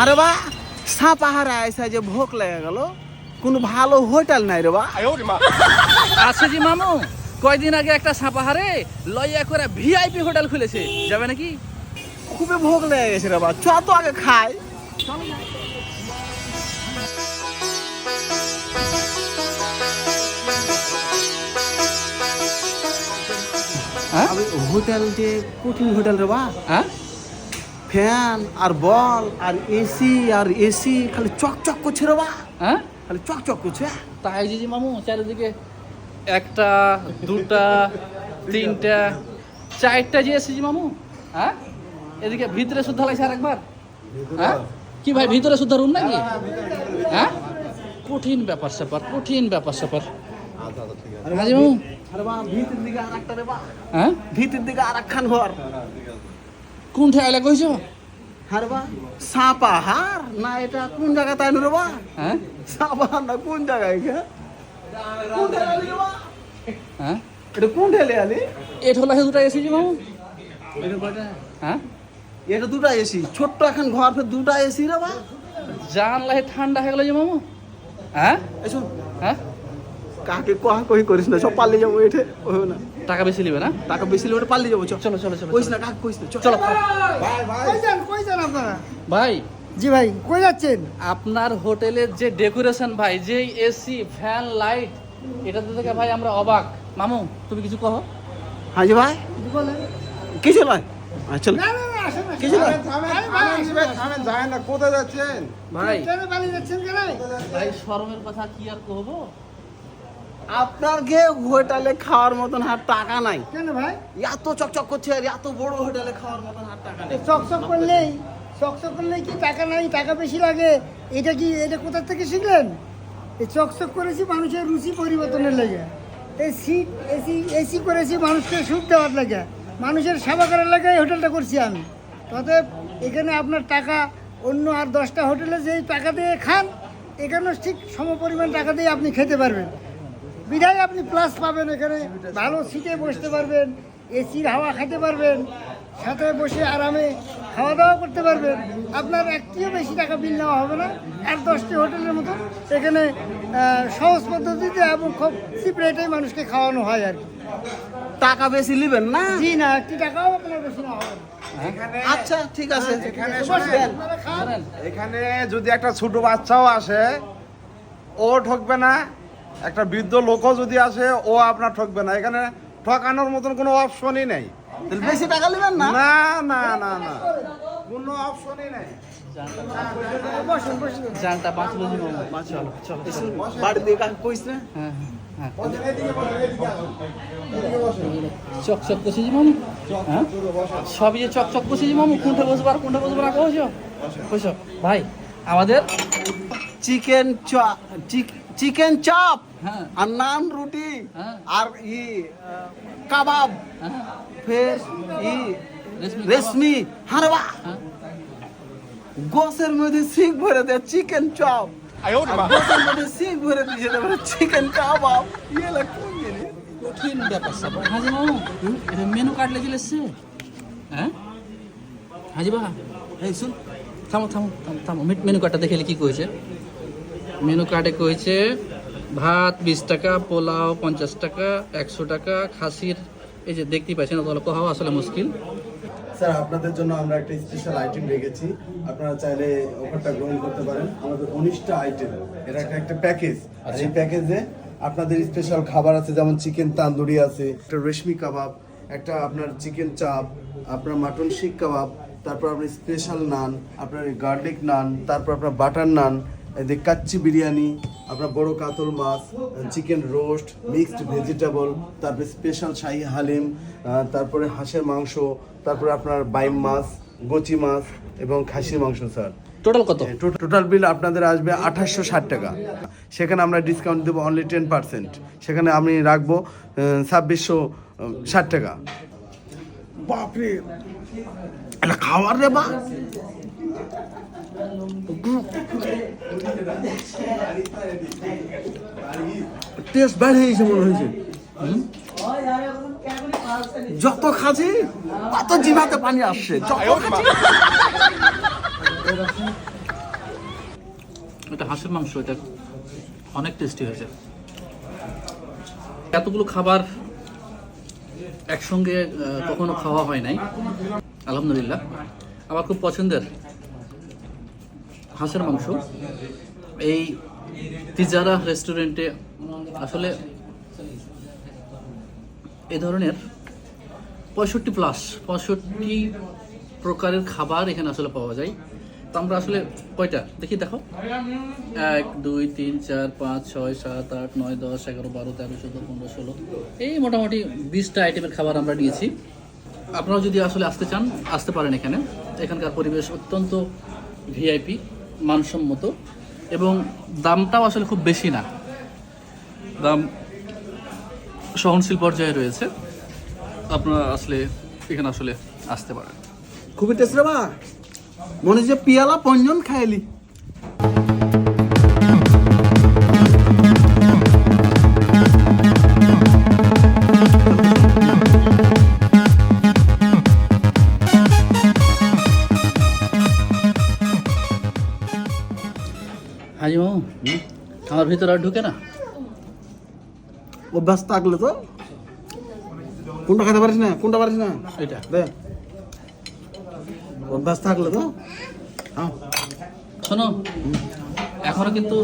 আরে বা সাপাহারে আইসা যে ভোক লেগে গেল কোনো ভালো হোটেল নাই রে বা। আছে জি মামু কয়দিন আগে একটা সাপাহারে লইয়া করে ভিআইপি হোটেল খুলেছে যাবে নাকি? খুবই ভোক লেগে গেছে রে বা চ তো আগে খাই। হ্যাঁ? হোটেল যে কঠিন হোটেল রে বা। হ্যাঁ? ফ্যান আর বল আর এসি আর এসি খালি চক চক করছে রে বা। হ্যাঁ? খালি চক চক করছে। তাই জি মামু চারিদিকে একটা দুটা তিনটা চারটা যে এসেছি মামু হ্যাঁ? এদিকে ভিতরে শুদ্ধ লাগছে আর একবার হ্যাঁ? কি ভাই ভিতরে শুদ্ধ রুম নাকি? হ্যাঁ? কঠিন ব্যাপার স্যাপার কঠিন ব্যাপার স্যাপার। হাজি মামু। আরে বা ভিতর দিকে আর একটা রে বা। হ্যাঁ? ভিতর দিকে আর একখান ঘর। কোন ঠেলা কইছো? আরে বা সাপাহার না এটা কোন জায়গা তাই রে বা? হ্যাঁ? সাপাহার না কোন জায়গায় গা? কোন ঠেলে আলি রে বা? হ্যাঁ? এটা কোন ঠেলে আলি? এটা হলো দুটা এসেছি মামু হ্যাঁ? এটা দুটা এসি ছোট্ট এখন ঘর ফের দুটা এসি রে বা? জানলা ঠান্ডা হয়ে গেল যে মামু হ্যাঁ? এসো হ্যাঁ? কাকে কহা কহি করিস না সব পালিয়ে যাব এঠে ওই না। টাকা বেশি নেবে না? টাকা বেশি ওটা পালিয়ে যাব চল। চলো চলো কইস না কাকে কইস না চল। চলো। কই যান কই যান আপনারা? ভাই। জি ভাই কই যাচ্ছেন? আপনার হোটেলের যে ডেকোরেশন ভাই যে এসি ফ্যান লাইট এটাতে থেকে ভাই আমরা অবাক। মামু তুমি কিছু কহো? হাজি ভাই। কিছু বলেন কিছু নয়। আচ্ছা, চল। না না না আসেন কিছু নয়। আরে ভাই, যায় না। কোথায় যাচ্ছেন? ভাই। কেন পালিয়ে যাচ্ছেন? কেন ভাই শরমের কথা কি আর কহবো? আপনার গে হোটেলে খাওয়ার মতন হার টাকা নাই। কেন ভাই? এত চকচক করছে আর এত বড় হোটেলে খাওয়ার মতন হার টাকা নেই। চকচক করলেই চকচক করলেই কি টাকা নাই টাকা বেশি লাগে? এটা কি এটা কোথা থেকে শিখলেন? এই চকচক করেছি মানুষের রুচি পরিবর্তনের লেগে। এই সিট এসি এসি করেছি মানুষকে সুখ দেওয়ার লাগে। মানুষের সেবা করার লাগে এই হোটেলটা করছি আমি। অতএব এখানে আপনার টাকা অন্য আর দশটা হোটেলে যেই টাকা দিয়ে খান এখানেও ঠিক সম পরিমাণ টাকা দিয়ে আপনি খেতে পারবেন। বিধায় আপনি প্লাস পাবেন এখানে। ভালো সিটে বসতে পারবেন এসির হাওয়া খেতে পারবেন সাথে বসে আরামে খাওয়া দাওয়া করতে পারবেন। আপনার একটিও বেশি টাকা বিল নেওয়া হবে না। আর দশটি হোটেলের মতো এখানে সহজ পদ্ধতিতে এবং খুব চিপ রেটেই মানুষকে খাওয়ানো হয় আর কি। টাকা বেশি নেবেন না? জি না একটি টাকাও আপনার বেশি নেওয়া হবে আচ্ছা ঠিক আছে। শোনেন। এখানে যদি একটা ছোট বাচ্চাও আসে ও ঠকবে না একটা বৃদ্ধ লোকও যদি আসে ও আপনার ঠকবে না। এখানে ঠকানোর মতন কোনো অপশনই নেই। বেশি টাকা নেবেন না? না না না না। কোনো অপশনই নেই। বসেন বসেন জানটা বাঁচলো জি চলো চলো চলো। বাড়ি দিয়ে কাকে কইস না? হ্যাঁ হ্যাঁ মামু? হ্যাঁ? সবই যে চক চক মামু? কোনটা বসবার কোনটা বসবার কইছো কইছো ভাই আমাদের চিকেন চপ চিকেন চপ হ্যাঁ আর নান রুটি হ্যাঁ। আর ই কাবাব ফের ই রেশমি হারবা হ্যাঁ গোসের মধ্যে সিং ভরে দেয় চিকেন চপ গোসের মধ্যে সিং ভরে দিয়েছে তারপরে চিকেন কাবাব ইয়ে লাগ কঠিন ব্যাপার স্যাপার হাজি এটা মেনু কার্ড লেগে এসছে হ্যাঁ হাজি বা এই শুন থামো থামো থামো মেনু কার্ডটা দেখে কি কইছে মেনু কার্ডে কইছে ভাত বিশ টাকা পোলাও পঞ্চাশ টাকা একশো টাকা খাসির এই যে দেখতেই পাচ্ছেন তাহলে হওয়া আসলে মুশকিল। স্যার আপনাদের জন্য আমরা একটা স্পেশাল আইটেম রেখেছি। আপনারা চাইলে অফারটা গ্রহণ করতে পারেন। আমাদের উনিশটা আইটেম এটা একটা একটা প্যাকেজ আর এই প্যাকেজে আপনাদের স্পেশাল খাবার আছে যেমন চিকেন তান্দুরি আছে একটা রেশমি কাবাব একটা আপনার চিকেন চাপ আপনার মাটন শিক কাবাব তারপর আপনার স্পেশাল নান আপনার গার্লিক নান তারপর আপনার বাটার নান এদিকে কাচ্চি বিরিয়ানি আপনার বড় কাতল মাছ চিকেন রোস্ট মিক্সড ভেজিটেবল তারপরে স্পেশাল শাহি হালিম তারপরে হাঁসের মাংস তারপরে আপনার বাইম মাছ গচি মাছ এবং খাসির মাংস স্যার। টোটাল কত? টোটাল বিল আপনাদের আসবে আঠাশশো ষাট টাকা। সেখানে আমরা ডিসকাউন্ট দেবো অনলি টেন পার্সেন্ট সেখানে আমি রাখব ছাব্বিশশো ষাট টাকা। বাপরে খাওয়ার রে বা। টেস্ট বেড়ে গেছে মনে হয়েছে। যত খাচ্ছি তত জিভাতে পানি আসছে এটা হাঁসের মাংস এটা অনেক টেস্টি হয়েছে। এতগুলো খাবার একসঙ্গে কখনো খাওয়া হয় নাই। আলহামদুলিল্লাহ। আমার খুব পছন্দের হাঁসের মাংস। এই তিজারা রেস্টুরেন্টে আসলে এ ধরনের পঁয়ষট্টি প্লাস পঁয়ষট্টি প্রকারের খাবার এখানে আসলে পাওয়া যায়। তো আমরা আসলে কয়টা? দেখি, দেখো। এক, দুই, তিন, চার, পাঁচ, ছয়, সাত, আট, নয়, দশ, এগারো, বারো, তেরো, চোদ্দ, পনেরো, ষোলো, এই মোটামুটি বিশটা আইটেমের খাবার আমরা নিয়েছি। আপনারা যদি আসলে আসতে চান, আসতে পারেন এখানে। এখানকার পরিবেশ অত্যন্ত ভিআইপি মানসম্মত এবং দামটাও আসলে খুব বেশি না। দাম সহনশীল পর্যায়ে রয়েছে। আপনারা আসলে এখানে আসলে আসতে পারেন। খুবই টেস্ট মা। মনে যে পিয়ালা পঞ্জন খাইলি। হাজি মামু আমার ভিতরে আর ঢুকে না? অভ্যাস থাকলে তো। কোনটা খেতে পারিস না? কোনটা পারিস না? এটা দে। অভ্যাস থাকলে তো। হ্যাঁ শোনো এখনও কিন্তু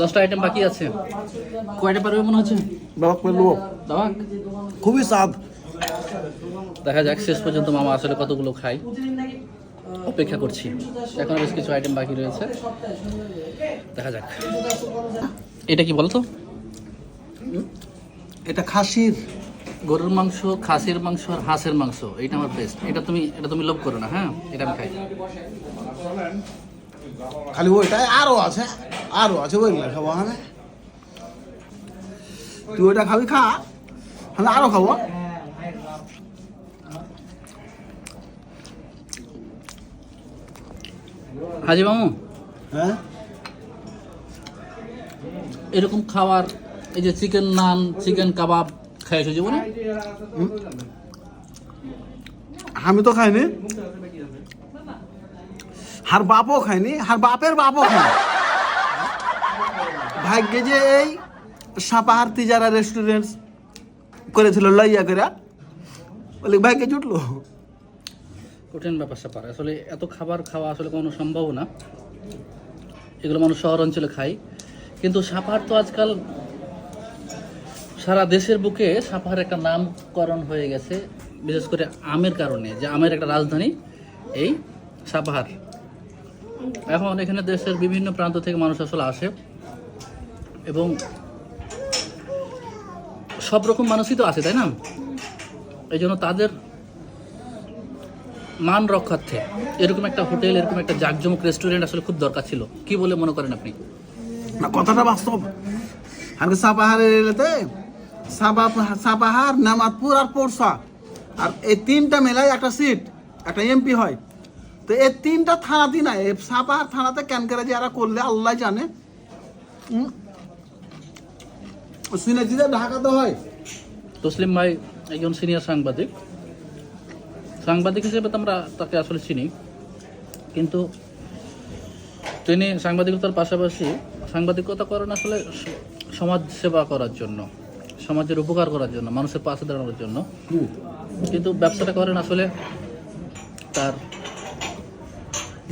দশটা আইটেম বাকি আছে। কয়টা পারবে মনে হচ্ছে? বাবা করে নেব দাবা খুবই স্বাদ দেখা যাক শেষ পর্যন্ত মামা আসলে কতগুলো খাই অপেক্ষা করছি। এখন বেশ কিছু আইটেম বাকি রয়েছে। দেখা যাক। এটা কি বলতো? এটা খাসির, গরুর মাংস, খাসির মাংস আর হাঁসের মাংস। এটা আমার বেস্ট এটা তুমি এটা তুমি লোভ করো না হ্যাঁ? এটা আমি খাই। খালি ওইটাই আরও আছে আরও আছে ওইগুলা খাব হ্যাঁ? তুই ওইটা খাবি, খা। আমি আরও খাব। হাজি মামু হ্যাঁ? এরকম খাবার এই যে চিকেন নান চিকেন কাবাব খাইছো জীবনে? আমি তো খাইনি। হার বাপও খাইনি হার বাপের বাপও খায়নি ভাগ্যে যে এই সাপাহার তিজারা রেস্টুরেন্ট করেছিল লইয়া করে বলে ভাগ্যে জুটলো? কঠিন ব্যাপার স্যাপার আসলে এত খাবার খাওয়া আসলে কোনো সম্ভব না। এগুলো মানুষ শহর অঞ্চলে খায়। কিন্তু সাপাহার তো আজকাল সারা দেশের বুকে সাপাহার একটা নামকরণ হয়ে গেছে, বিশেষ করে আমের কারণে, যে আমের একটা রাজধানী, এই সাপাহার এখন এখানে দেশের বিভিন্ন প্রান্ত থেকে মানুষ আসলে আসে। এবং সব রকম মানুষই তো আছে তাই না? এই জন্য তাদের মান রক্ষার্থে এরকম একটা হোটেল এরকম একটা জাকজমক রেস্টুরেন্ট আসলে খুব দরকার ছিল। কি বলে মনে করেন আপনি? না কথাটা বাস্তব। আমি সাপাহারের এলাতে সাপা সাপাহার নামাতপুর আর পোরসা। আর এই তিনটা মেলায় একটা সিট একটা এমপি হয়। তো এই তিনটা থানাতেই এই সাপাহার থানাতে ক্যান করে যারা করলে আল্লাহ জানে। শুনেছি যে ঢাকাতে হয়। তসলিম ভাই একজন সিনিয়র সাংবাদিক। সাংবাদিক হিসেবে তো আমরা তাকে আসলে চিনি। কিন্তু তিনি সাংবাদিকতার পাশাপাশি সাংবাদিকতা করেন আসলে সমাজ সেবা করার জন্য সমাজের উপকার করার জন্য মানুষের পাশে দাঁড়ানোর জন্য। কিন্তু ব্যবসাটা করেন আসলে তার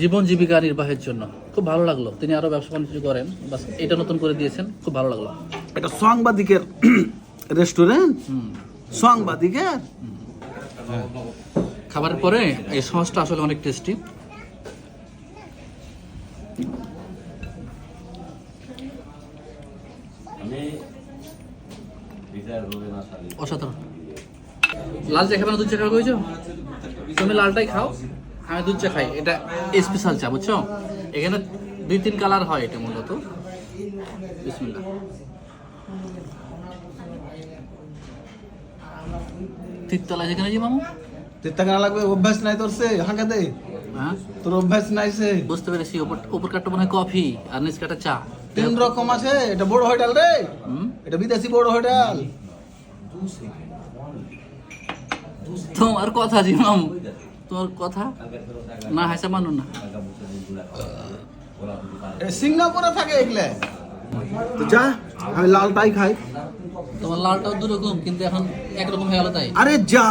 জীবন জীবিকা নির্বাহের জন্য। খুব ভালো লাগল। তিনি আরও ব্যবসা বাণিজ্য করেন বাস এটা নতুন করে দিয়েছেন খুব ভালো লাগল। এটা সাংবাদিকের রেস্টুরেন্ট? সাংবাদিকের? খাবারের পরে এই সসটা আসলে অনেক টেস্টি অসাধারণ। লাল চা খাবে না দুধ চা খাবে কইছো? তুমি লালটাই খাও আমি দুধ চা খাই। এটা স্পেশাল চা বুঝছ? এখানে দুই তিন কালার হয় এটা মূলত। বিসমিল্লাহ। তিনতলা যেখানে যে মামু? তেত্তা লাগবে অভ্যাস নাই তোর সে হাঁকে দে। হ্যাঁ? তোর অভ্যাস নাই সে। বুঝতে পেরেছি ওপর ওপর কাটটা মনে হয় কফি আর নিচ কাটা চা। তিন রকম আছে এটা বড় হোটেল রে। এটা বিদেশি বড় হোটেল। তোমার কথা জিমাম। তোমার কথা? না হাসা মানুন না। সিঙ্গাপুরে থাকে এগুলো। তো যা আমি লালটাই খাই। তোমার লালটাও দুরকম কিন্তু এখন একরকম হয়ে গেল তাই। আরে যা।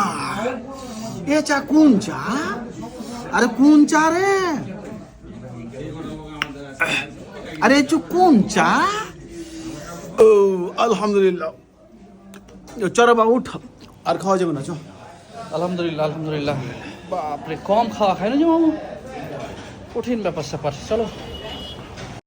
এ চা কোন চা? আরে কোন চা রে? আরে এ চু কোন চা? ও আলহামদুলিল্লাহ। চলো বাবু উঠ। আর খাওয়া যাবে না চো। আলহামদুলিল্লাহ আলহামদুলিল্লাহ। বাপরে কম খাওয়া খাই না যে মামু কঠিন ব্যাপার স্যাপার চলো।